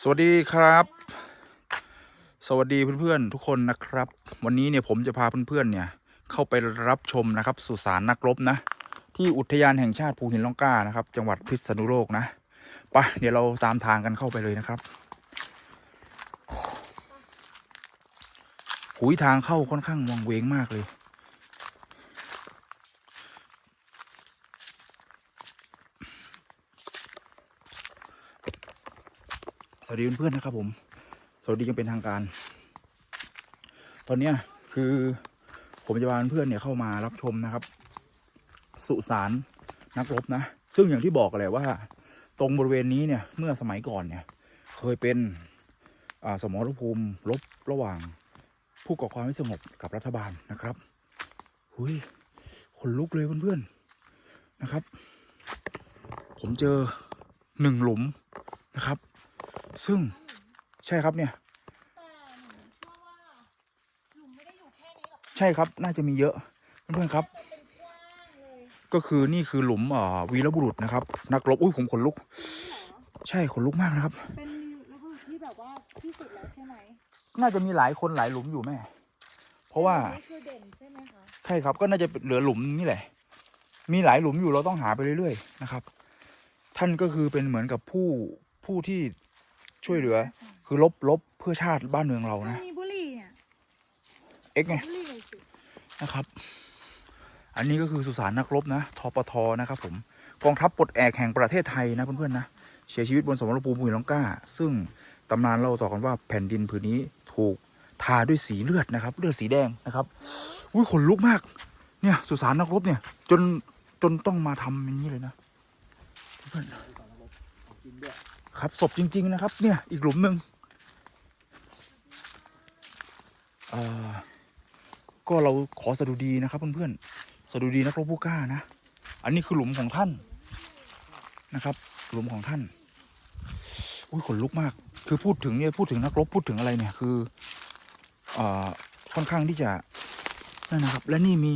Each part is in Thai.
สวัสดีครับ สวัสดีเพื่อนๆทุกคนนะครับ วันนี้เนี่ยผมจะพาเพื่อนๆเนี่ยเข้าไปรับชมนะครับสุสานนักรบนะ ที่อุทยานแห่งชาติภูหินล่องกล้านะครับ จังหวัดพิษณุโลกนะไปะเดี๋ยวเราตามทางกันเข้าไปเลยนะครับหุยทางเข้าค่อนข้างวังเวงมากเลย สวัสดีเพื่อนๆนะครับผม สวัสดียังเป็นทางการ ตอนเนี้ยคือผมจะพาเพื่อนเนี่ยเข้ามารับชมนะครับ สุสานนักรบนะ ซึ่งอย่างที่บอกแหละว่า ตรงบริเวณนี้เนี่ยเมื่อสมัยก่อนเนี่ย เคยเป็นสมรภูมิรบระหว่าง ผู้ก่อความไม่สงบกับรัฐบาลนะครับหุยขนลุกเลยเพื่อนๆนะครับ ผมเจอหนึ่งหลุมนะครับ ซึ่งใช่ครับเนี่ยแต่หนูเชื่อว่าหลุมไม่ได้อยู่แค่นี้หรอกใช่ครับน่าจะมีเยอะเพื่อนๆครับจะเป็นกว้างเลยก็คือนี่คือหลุมเอ่อวีรบุรุษนะครับ นักรบอุ้ยผมขนลุกนี่เหรอใช่ขนลุกมากนะครับ เป็นระเบิดที่แบบว่าที่สุดแล้วใช่ไหมน่าจะมีหลายคนหลายหลุมอยู่แม่ เพราะว่า นี่คือเด่นใช่ไหมคะใช่ครับก็น่าจะเหลือหลุมนี่แหละ มีหลายหลุมอยู่เราต้องหาไปเรื่อยๆนะครับ ท่านก็คือเป็นเหมือนกับผู้ผู้ที่ ช่วยเหลือ คือลบลบเพื่อชาติบ้านเมืองเรามันนะมีบุหรี่เนี่ยเอ็กไงบุหรี่เลยสินะครับ อันนี้ก็คือสุสานนักรบนะทปทนะครับผมกองทัพปลดแอกแห่งประเทศไทยนะเพื่อนๆนะเสียชีวิตบนสมรภูมิภูหินล่องกล้า ซึ่งตำนานเล่าต่อกันว่าแผ่นดินผืนนี้ถูกทาด้วยสีเลือดนะครับ เลือดสีแดงนะครับอุ้ยขนลุกมาก เนี่ยสุสานนักรบเนี่ย จนจนต้องมาทำอย่างนี้เลยนะเพื่อน ๆครับศพจริง ๆ นะครับ เนี่ยอีกหลุมหนึ่งก็เราขอสดุดีนะครับเพื่อนๆสดุดีนักรบผู้กล้านะ อันนี้คือหลุมของท่านนะครับ หลุมของท่านอุ้ยขนลุกมาก คือพูดถึงเนี่ยพูดถึงนักรบพูดถึงอะไรเนี่ยคือเอค่อนข้างที่จะนั่นนะครับ และนี่มี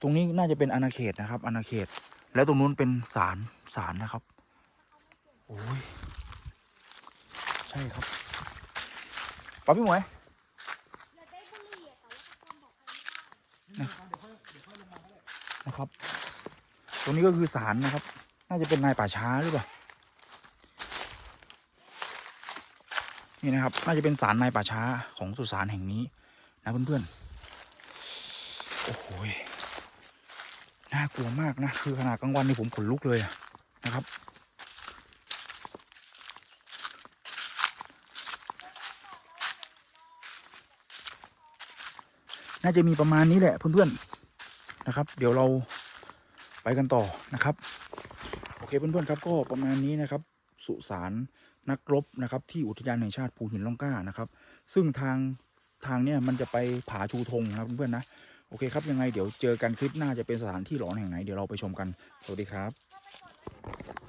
ตรงนี้น่าจะเป็นอาณาเขตนะครับอาณาเขต แล้วตรงนู้นเป็นศาลศาลนะครับ อ้ยใช่ครับป้าพี่หมวยนะครับ ตรงนี้ก็คือศาลนะครับ น่าจะเป็นนายป่าช้าหรือเปล่า นี่นะครับ น่าจะเป็นศาลนายป่าช้าของสุสานแห่งนี้ นะเพื่อนๆ โอ้โหยน่ากลัวมากนะ คือขนาดกลางวันนี่ผมขนลุกเลยนะครับ น่าจะมีประมาณนี้แหละเพื่อนๆนะครับ เดี๋ยวเราไปกันต่อนะครับ โอเคเพื่อนๆครับก็ประมาณนี้นะครับ สุสานนักรบนะครับ ที่อุทยานแห่งชาติภูหินล่องกล้านะครับ ซึ่งทางทางเนี่ยมันจะไปผาชูธงนะครับเพื่อนๆนะโอเคครับยังไงเดี๋ยวเจอกันคลิปหน้าจะเป็นสถานที่หลอนแห่งไหนเดี๋ยวเราไปชมกันสวัสดีครับ